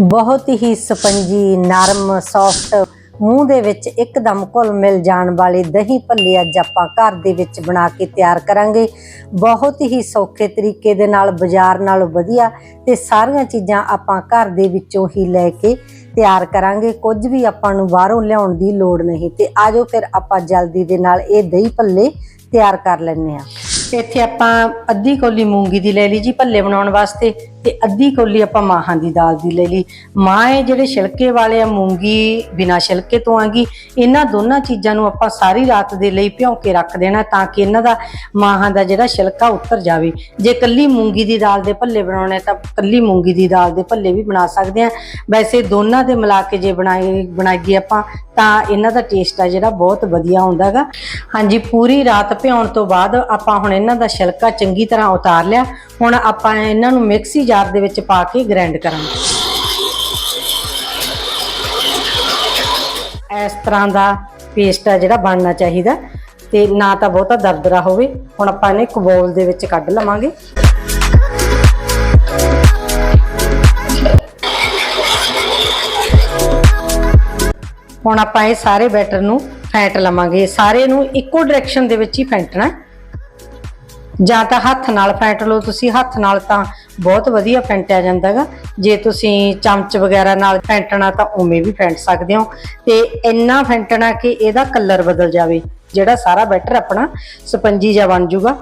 ਬਹੁਤ ਹੀ ਸਪੰਜੀ, ਨਰਮ ਸੌਫਟ ਮੂੰਹ ਦੇ ਵਿੱਚ ਇੱਕਦਮ ਘੁਲ ਮਿਲ ਜਾਣ ਵਾਲੇ ਦਹੀਂ ਭੱਲੇ ਅੱਜ ਆਪਾਂ ਘਰ ਦੇ ਵਿੱਚ ਬਣਾ ਕੇ ਤਿਆਰ ਕਰਾਂਗੇ। ਬਹੁਤ ਹੀ ਸੌਖੇ ਤਰੀਕੇ ਦੇ ਨਾਲ, ਬਾਜ਼ਾਰ ਨਾਲੋਂ ਵਧੀਆ ਤੇ ਸਾਰੀਆਂ ਚੀਜ਼ਾਂ ਆਪਾਂ ਘਰ ਦੇ ਵਿੱਚੋਂ ਹੀ ਲੈ ਕੇ ਤਿਆਰ ਕਰਾਂਗੇ। ਕੁਝ ਵੀ ਆਪਾਂ ਨੂੰ ਬਾਹਰੋਂ ਲਿਆਉਣ ਦੀ ਲੋੜ ਨਹੀਂ ਤੇ ਆਜੋ ਫਿਰ ਆਪਾਂ ਜਲਦੀ ਦੇ ਨਾਲ ਇਹ ਦਹੀਂ ਭੱਲੇ ਤਿਆਰ ਕਰ ਲੈਂਦੇ ਆ ਇੱਥੇ ਆਪਾਂ ਅੱਧੀ ਕੋਲੀ ਮੂੰਗੀ ਦੀ ਲੈ ਲਈ ਜੀ ਭੱਲੇ ਬਣਾਉਣ ਵਾਸਤੇ ਤੇ ਅੱਧੀ ਕੋਲੀ ਆਪਾਂ ਮਾਹਾਂ ਦੀ ਦਾਲ ਦੀ ਲੈ ਲਈ। ਮਾਂ ਇਹ ਜਿਹੜੇ ਛਿਲਕੇ ਵਾਲੇ ਆ, ਮੂੰਗੀ ਬਿਨਾ ਛਿਲਕੇ ਤੋਂ ਆਗੀ, ਇਹਨਾਂ ਦੋਨਾਂ ਚੀਜ਼ਾਂ ਨੂੰ ਆਪਾਂ ਸਾਰੀ ਰਾਤ ਦੇ ਲਈ ਭਿਉਂ ਕੇ ਰੱਖ ਦੇਣਾ ਤਾਂ ਕਿ ਇਹਨਾਂ ਦਾ ਮਾਹਾਂ ਦਾ ਜਿਹੜਾ ਛਿਲਕਾ ਉੱਤਰ ਜਾਵੇ। ਜੇ ਕੱਲੀ ਮੂੰਗੀ ਦੀ ਦਾਲ ਦੇ ਭੱਲੇ ਬਣਾਉਣੇ ਤਾਂ ਕੱਲੀ ਮੂੰਗੀ ਦੀ ਦਾਲ ਦੇ ਭੱਲੇ ਵੀ ਬਣਾ ਸਕਦੇ ਆ। ਵੈਸੇ ਦੋਨਾਂ ਦੇ ਮਿਲਾ ਕੇ ਜੇ ਬਣਾਏ, ਬਣਾਈਏ ਆਪਾਂ, ਤਾਂ ਇਹਨਾਂ ਦਾ ਟੇਸਟ ਆ ਜਿਹੜਾ ਬਹੁਤ ਵਧੀਆ ਹੁੰਦਾਗਾ ਹਾਂਜੀ, ਪੂਰੀ ਰਾਤ ਭਿਉਣ ਤੋਂ ਬਾਅਦ ਆਪਾਂ ਹੁਣ ਇਹਨਾਂ ਦਾ ਛਿਲਕਾ ਚੰਗੀ ਤਰ੍ਹਾਂ ਉਤਾਰ ਲਿਆ। ਹੁਣ ਆਪਾਂ ਇਹਨਾਂ ਨੂੰ ਮਿਕਸੀ ਜਾਰ ਦੇ ਵਿੱਚ ਪਾ ਕੇ ਗ੍ਰਾਈਂਡ ਕਰਾਂਗੇ। ਇਸ ਤਰ੍ਹਾਂ ਦਾ ਪੇਸਟ ਆ ਜਿਹੜਾ ਬਣਨਾ ਚਾਹੀਦਾ। ਤੇ ਨਾ ਤਾਂ ਬਹੁਤਾ ਦਰਦਰਾ ਹੋਵੇ। ਹੁਣ ਆਪਾਂ ਇਹਨੇ ਇੱਕ ਬੋਲ ਦੇ ਵਿੱਚ ਕੱਢ ਲਵਾਂਗੇ। ਹੁਣ ਆਪਾਂ ਇਹ ਸਾਰੇ ਬੈਟਰ ਨੂੰ ਫੈਂਟ ਲਵਾਂਗੇ। ਸਾਰੇ ਨੂੰ ਇੱਕੋ ਡਾਇਰੈਕਸ਼ਨ ਦੇ ਵਿੱਚ ਹੀ ਫੈਂਟਣਾ। ਜਾਂ ਤਾਂ ਹੱਥ ਨਾਲ ਫੈਂਟ ਲਓ, ਤੁਸੀਂ ਹੱਥ ਨਾਲ ਤਾਂ ਬਹੁਤ ਵਧੀਆ ਫੈਂਟਿਆ ਜਾਂਦਾਗਾ। ਜੇ ਤੁਸੀਂ ਚਮਚ ਵਗੈਰਾ ਨਾਲ ਫੈਂਟਣਾ ਤਾਂ ਉਵੇਂ ਵੀ ਫੈਂਟ ਸਕਦੇ ਹੋ। ਤੇ ਇੰਨਾ ਫੈਂਟਣਾ ਕਿ ਇਹਦਾ ਕਲਰ ਬਦਲ ਜਾਵੇ, ਜਿਹੜਾ ਸਾਰਾ ਬੈਟਰ ਆਪਣਾ ਸਪੰਜੀ ਜਿਹਾ ਬਣ ਜਾਊਗਾ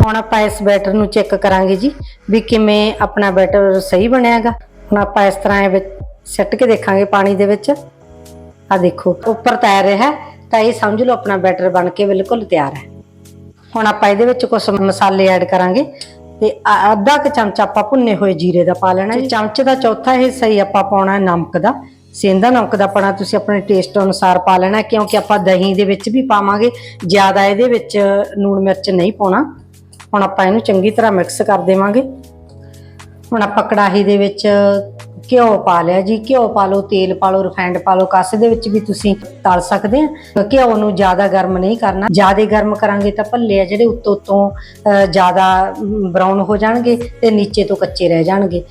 ਹੁਣ ਆਪਾਂ ਇਸ ਬੈਟਰ ਨੂੰ ਚੈੱਕ ਕਰਾਂਗੇ ਜੀ, ਵੀ ਕਿਵੇਂ ਆਪਣਾ ਬੈਟਰ ਸਹੀ ਬਣਿਆਗਾ। ਹੁਣ ਆਪਾਂ ਇਸ ਤਰ੍ਹਾਂ ਇਹ ਵਿੱਚ ਸਿੱਟ ਕੇ ਦੇਖਾਂਗੇ ਪਾਣੀ ਦੇ ਵਿੱਚ। ਆ ਦੇਖੋ ਉੱਪਰ ਤੈਰ ਰਿਹਾ ਤਾਂ ਇਹ ਸਮਝ ਲਓ ਆਪਣਾ ਬੈਟਰ ਬਣ ਕੇ ਬਿਲਕੁਲ ਤਿਆਰ ਹੈ। ਹੁਣ ਆਪਾਂ ਇਹਦੇ ਵਿੱਚ ਕੁਝ ਮਸਾਲੇ ਐਡ ਕਰਾਂਗੇ ਤੇ ਅੱਧਾ ਕੁ ਚਮਚਾ ਆਪਾਂ ਭੁੰਨੇ ਹੋਏ ਜੀਰੇ ਦਾ ਪਾ ਲੈਣਾ ਜੀ। ਚਮਚ ਦਾ ਚੌਥਾ ਹਿੱਸਾ ਹੀ ਆਪਾਂ ਪਾਉਣਾ ਹੈ ਨਮਕ ਦਾ। ਸੇਂਦਾ ਨਮਕ ਦਾ ਪਾਣਾ ਤੁਸੀਂ ਆਪਣੇ ਟੇਸਟ ਅਨੁਸਾਰ ਪਾ ਲੈਣਾ ਕਿਉਂਕਿ ਆਪਾਂ ਦਹੀਂ ਦੇ ਵਿੱਚ ਵੀ ਪਾਵਾਂਗੇ। ਜ਼ਿਆਦਾ ਇਹਦੇ ਵਿੱਚ ਲੂਣ ਮਿਰਚ ਨਹੀਂ ਪਾਉਣਾ। ਹੁਣ ਆਪਾਂ ਇਹਨੂੰ ਚੰਗੀ ਤਰ੍ਹਾਂ ਮਿਕਸ ਕਰ ਦੇਵਾਂਗੇ। ਹੁਣ ਆਪਾਂ ਕੜਾਹੀ ਦੇ ਵਿੱਚ ਘਿਓ ਪਾ ਲਿਆ ਜੀ ਘਿਓ ਪਾ ਲਓ ਤੇਲ ਪਾ ਲਓ ਰਿਫਾਈਂਡ ਪਾ ਲਓ ਕਾਸੇ ਦੇ ਵਿੱਚ ਵੀ ਤੁਸੀਂ ਤਲ ਸਕਦੇ ਆ। ਘਿਓ ਨੂੰ ਜ਼ਿਆਦਾ ਗਰਮ ਨਹੀਂ ਕਰਨਾ। ਜ਼ਿਆਦਾ ਗਰਮ ਕਰਾਂਗੇ ਤਾਂ ਭੱਲੇ ਆ ਜਿਹੜੇ ਉੱਤੋਂ ਉੱਤੋਂ ਅਹ, ਜ਼ਿਆਦਾ ਬਰਾਊਨ ਹੋ ਜਾਣਗੇ ਤੇ ਨੀਚੇ ਤੋਂ ਕੱਚੇ ਰਹਿ ਜਾਣਗੇ।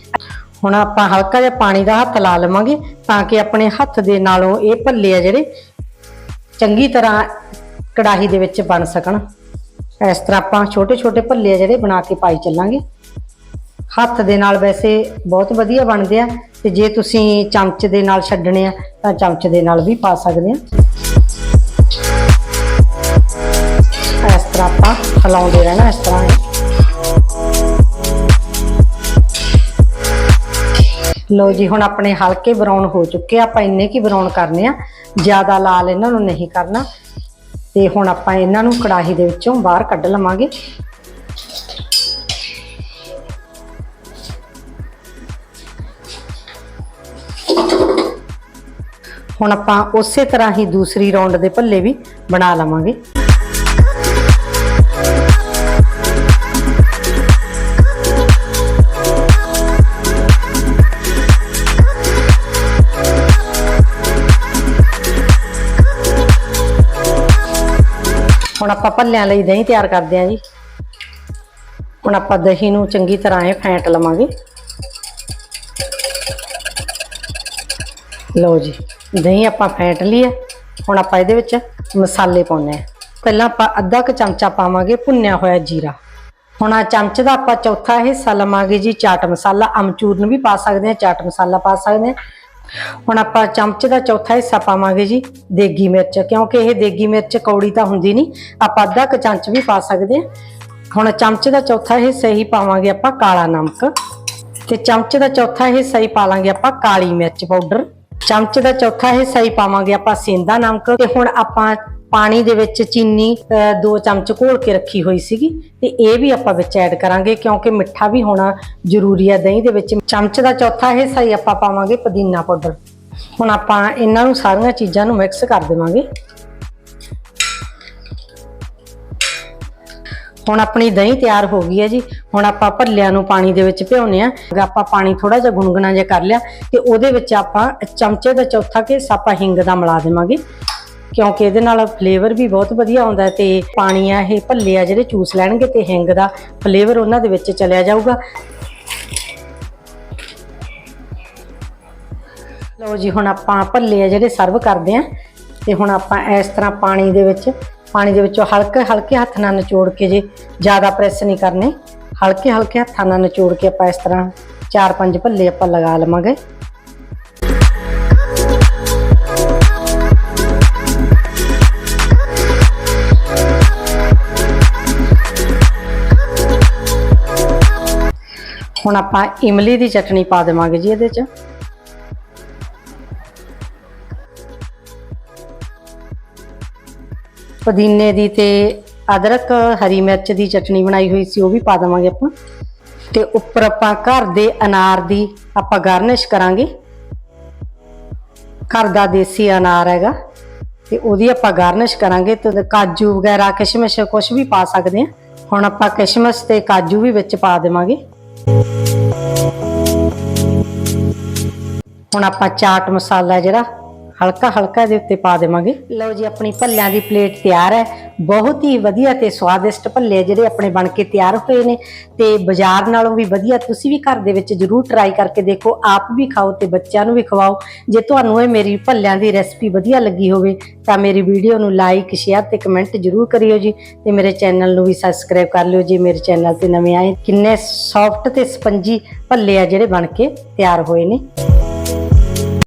ਹੁਣ ਆਪਾਂ ਹਲਕਾ ਜਿਹਾ ਪਾਣੀ ਦਾ ਹੱਥ ਲਾ ਲਵਾਂਗੇ ਤਾਂ ਕਿ ਆਪਣੇ ਹੱਥ ਦੇ ਨਾਲੋਂ ਇਹ ਭੱਲੇ ਆ ਜਿਹੜੇ ਚੰਗੀ ਤਰ੍ਹਾਂ ਕੜਾਹੀ ਦੇ ਵਿੱਚ ਬਣ ਸਕਣ। ਇਸ ਤਰ੍ਹਾਂ ਆਪਾਂ ਛੋਟੇ ਛੋਟੇ ਭੱਲੇ ਆ ਜਿਹੜੇ ਬਣਾ ਕੇ ਪਾਈ ਚੱਲਾਂਗੇ। ਹੱਥ ਦੇ ਨਾਲ ਵੈਸੇ ਬਹੁਤ ਵਧੀਆ ਬਣਦੇ ਆ। ਤੇ ਜੇ ਤੁਸੀਂ ਚਮਚ ਦੇ ਨਾਲ ਛੱਡਣੇ ਆ, ਤਾਂ ਚਮਚ ਦੇ ਨਾਲ ਵੀ ਪਾ ਸਕਦੇ ਆ। ਇਸ ਤਰ੍ਹਾਂ ਆਪਾਂ ਹਿਲਾਉਂਦੇ ਰਹਿਣਾ ਇਸ ਤਰ੍ਹਾਂ। ਲੋ ਜੀ, ਹੁਣ ਆਪਣੇ ਹਲਕੇ ਬਰਾਊਨ ਹੋ ਚੁੱਕੇ ਆ। ਆਪਾਂ ਇੰਨੇ ਕੀ ਬਰਾਊਨ ਕਰਨੇ ਆ? ਜ਼ਿਆਦਾ ਲਾਲ ਇਹਨਾਂ ਨੂੰ ਨਹੀਂ ਕਰਨਾ। ਤੇ ਹੁਣ ਆਪਾਂ ਇਹਨਾਂ ਨੂੰ ਕੜਾਹੀ ਦੇ ਵਿੱਚੋਂ ਬਾਹਰ ਕੱਢ ਲਵਾਂਗੇ। ਹੁਣ ਆਪਾਂ ਉਸੇ ਤਰ੍ਹਾਂ ਹੀ ਦੂਸਰੀ ਰੌਂਡ ਦੇ ਭੱਲੇ ਵੀ ਬਣਾ ਲਵਾਂਗੇ। ਹੁਣ ਆਪਾਂ ਭੱਲਿਆਂ ਲਈ ਦਹੀਂ ਤਿਆਰ ਕਰਦੇ ਹਾਂ ਜੀ। ਹੁਣ ਆਪਾਂ ਦਹੀਂ ਨੂੰ ਚੰਗੀ ਤਰ੍ਹਾਂ ਇਹ ਫੈਂਟ ਲਵਾਂਗੇ। ਲਓ ਜੀ। ਦਹੀਂ ਆਪਾਂ ਫੈਂਟ ਲਈ ਹੁਣ ਆਪਾਂ ਇਹਦੇ ਵਿੱਚ ਮਸਾਲੇ ਪਾਉਣੇ ਆ ਪਹਿਲਾਂ ਆਪਾਂ ਅੱਧਾ ਕੁ ਚਮਚਾ ਪਾਵਾਂਗੇ ਭੁੰਨਿਆ ਹੋਇਆ ਜੀਰਾ। ਹੁਣ ਆ ਚਮਚ ਦਾ ਆਪਾਂ ਚੌਥਾ ਹਿੱਸਾ ਲਵਾਂਗੇ ਜੀ ਚਾਟ ਮਸਾਲਾ। ਅਮਚੂਰਨ ਵੀ ਪਾ ਸਕਦੇ ਹਾਂ, ਚਾਟ ਮਸਾਲਾ ਪਾ ਸਕਦੇ ਹਾਂ। ਹੁਣ ਆਪਾਂ ਚਮਚ ਦਾ ਚੌਥਾ ਹਿੱਸਾ ਪਾਵਾਂਗੇ ਜੀ ਦੇਗੀ ਮਿਰਚ। ਕਿਉਂਕਿ ਇਹ ਦੇਗੀ ਮਿਰਚ ਕੌੜੀ ਤਾਂ ਹੁੰਦੀ ਨਹੀਂ। ਆਪਾਂ ਅੱਧਾ ਕੁ ਚਮਚ ਵੀ ਪਾ ਸਕਦੇ ਹਾਂ। ਹੁਣ ਚਮਚ ਦਾ ਚੌਥਾ ਹਿੱਸਾ ਹੀ ਪਾਵਾਂਗੇ ਆਪਾਂ ਕਾਲਾ ਨਮਕ। ਤੇ ਚਮਚ ਦਾ ਚੌਥਾ ਹਿੱਸਾ ਹੀ ਪਾ ਲਾਂਗੇ ਆਪਾਂ ਕਾਲੀ ਮਿਰਚ ਪਾਊਡਰ। ਚਮਚ ਦਾ ਚੌਥਾ ਹਿੱਸਾ ਹੀ ਪਾਵਾਂਗੇ ਆਪਾਂ ਸੇਂਦਾ ਨਮਕ ਤੇ ਹੁਣ ਆਪਾਂ ਪਾਣੀ ਦੇ ਵਿੱਚ ਚੀਨੀ ਅਹ, ਦੋ ਚਮਚ ਘੋਲ ਕੇ ਰੱਖੀ ਹੋਈ ਸੀਗੀ ਤੇ ਇਹ ਵੀ ਆਪਾਂ ਵਿੱਚ ਐਡ ਕਰਾਂਗੇ ਕਿਉਂਕਿ ਮਿੱਠਾ ਵੀ ਹੋਣਾ ਜ਼ਰੂਰੀ ਹੈ ਦਹੀਂ ਦੇ ਵਿੱਚ। ਚਮਚ ਦਾ ਚੌਥਾ ਹਿੱਸਾ ਹੀ ਆਪਾਂ ਪਾਵਾਂਗੇ ਪੁਦੀਨਾ ਪਾਊਡਰ। ਹੁਣ ਆਪਾਂ ਇਹਨਾਂ ਨੂੰ ਸਾਰੀਆਂ ਚੀਜ਼ਾਂ ਨੂੰ ਮਿਕਸ ਕਰ ਦੇਵਾਂਗੇ। ਹੁਣ ਆਪਣੀ ਦਹੀਂ ਤਿਆਰ ਹੋ ਗਈ ਹੈ ਜੀ। ਹੁਣ ਆਪਾਂ ਭੱਲਿਆਂ ਨੂੰ ਪਾਣੀ ਦੇ ਵਿੱਚ ਭਿਉਨੇ ਆ। ਆਪਾਂ ਪਾਣੀ ਥੋੜਾ ਜਿਹਾ ਗੁਨਗੁਣਾ ਜਿਹਾ ਕਰ ਲਿਆ ਤੇ ਉਹਦੇ ਵਿੱਚ ਆਪਾਂ ਚਮਚੇ ਦਾ ਚੌਥਾ ਕਿ ਆਪਾਂ ਹਿੰਗ ਦਾ ਮਿਲਾ ਦੇਵਾਂਗੇ। ਕਿਉਂਕਿ ਇਹਦੇ ਨਾਲ ਫਲੇਵਰ ਵੀ ਬਹੁਤ ਵਧੀਆ ਆਉਂਦਾ ਤੇ ਪਾਣੀ ਆ ਇਹ ਭੱਲੇ ਆ ਜਿਹੜੇ ਚੂਸ ਲੈਣਗੇ ਤੇ ਹਿੰਗ ਦਾ ਫਲੇਵਰ ਉਹਨਾਂ ਦੇ ਵਿੱਚ ਚਲਿਆ ਜਾਊਗਾ। ਲਓ ਜੀ, ਹੁਣ ਆਪਾਂ ਭੱਲੇ ਆ ਜਿਹੜੇ ਸਰਵ ਕਰਦੇ ਆ। ਤੇ ਹੁਣ ਆਪਾਂ ਇਸ ਤਰ੍ਹਾਂ ਪਾਣੀ ਦੇ ਵਿੱਚ, ਪਾਣੀ ਦੇ ਵਿੱਚੋਂ ਹਲਕੇ ਹਲਕੇ ਹੱਥ ਨਾਲ ਨਿਚੋੜ ਕੇ ਜੇ ਜ਼ਿਆਦਾ ਪ੍ਰੈਸ ਨਹੀਂ ਕਰਨੇ, ਹਲਕੇ ਹਲਕੇ ਹੱਥਾਂ ਨਾਲ ਨਿਚੋੜ ਕੇ ਆਪਾਂ ਇਸ ਤਰ੍ਹਾਂ ਚਾਰ ਪੰਜ ਭੱਲੇ ਆਪਾਂ ਲਗਾ ਲਵਾਂਗੇ। ਹੁਣ ਆਪਾਂ ਇਮਲੀ ਦੀ ਚਟਣੀ ਪਾ ਦੇਵਾਂਗੇ ਜੀ ਇਹਦੇ 'ਚ। ਪੁਦੀਨੇ ਦੀ ਤੇ ਅਦਰਕ, ਹਰੀ ਮਿਰਚ ਦੀ ਚਟਣੀ ਬਣਾਈ ਹੋਈ ਸੀ, ਉਹ ਵੀ ਪਾ ਦੇਵਾਂਗੇ ਆਪਾਂ। ਤੇ ਉੱਪਰ ਆਪਾਂ ਘਰ ਦੇ ਅਨਾਰ ਦੀ ਆਪਾਂ ਗਾਰਨਿਸ਼ ਕਰਾਂਗੇ। ਘਰ ਦਾ ਦੇਸੀ ਅਨਾਰ ਹੈਗਾ, ਤੇ ਉਹਦੀ ਆਪਾਂ ਗਾਰਨਿਸ਼ ਕਰਾਂਗੇ ਤੇ ਕਾਜੂ ਵਗੈਰਾ, ਕਿਸ਼ਮਿਸ਼ ਕੁਝ ਵੀ ਪਾ ਸਕਦੇ ਆ ਹੁਣ ਆਪਾਂ ਕਿਸ਼ਮਿਸ਼ ਤੇ ਕਾਜੂ ਵੀ ਵਿੱਚ ਪਾ ਦੇਵਾਂਗੇ। ਹੁਣ ਆਪਾਂ ਚਾਟ ਮਸਾਲਾ ਜਿਹੜਾ ਹਲਕਾ ਹਲਕਾ ਦੇ ਉੱਤੇ ਪਾ ਦੇਵਾਂਗੇ। ਲਓ ਜੀ, ਆਪਣੀ ਭੱਲਿਆਂ ਦੀ ਪਲੇਟ ਤਿਆਰ ਹੈ। ਬਹੁਤ ਹੀ ਵਧੀਆ ਤੇ ਸਵਾਦਿਸ਼ਟ ਭੱਲੇ ਜਿਹੜੇ ਆਪਣੇ ਬਣ ਕੇ ਤਿਆਰ ਹੋਏ ਨੇ ਤੇ ਬਾਜ਼ਾਰ ਨਾਲੋਂ ਵੀ ਵਧੀਆ ਤੁਸੀਂ ਵੀ ਘਰ ਦੇ ਵਿੱਚ ਜਰੂਰ ਟਰਾਈ ਕਰਕੇ ਦੇਖੋ। ਆਪ ਵੀ ਖਾਓ ਤੇ ਬੱਚਿਆਂ ਨੂੰ ਵੀ ਖਵਾਓ। ਜੇ ਤੁਹਾਨੂੰ ਇਹ ਮੇਰੀ ਭੱਲਿਆਂ ਦੀ ਰੈਸਪੀ ਵਧੀਆ ਲੱਗੀ ਹੋਵੇ ਤਾਂ ਮੇਰੀ ਵੀਡੀਓ ਨੂੰ ਲਾਈਕ ਸ਼ੇਅਰ ਤੇ ਕਮੈਂਟ ਜਰੂਰ ਕਰਿਓ ਜੀ ਤੇ ਮੇਰੇ ਚੈਨਲ ਨੂੰ ਵੀ ਸਬਸਕ੍ਰਾਈਬ ਕਰ ਲਿਓ ਜੀ। ਮੇਰੇ ਚੈਨਲ ਤੇ ਨਵੇਂ ਆਏ ਕਿੰਨੇ ਸੌਫਟ ਤੇ ਸਪੰਜੀ ਭੱਲੇ ਆ ਜਿਹੜੇ ਬਣ ਕੇ ਤਿਆਰ ਹੋਏ ਨੇ।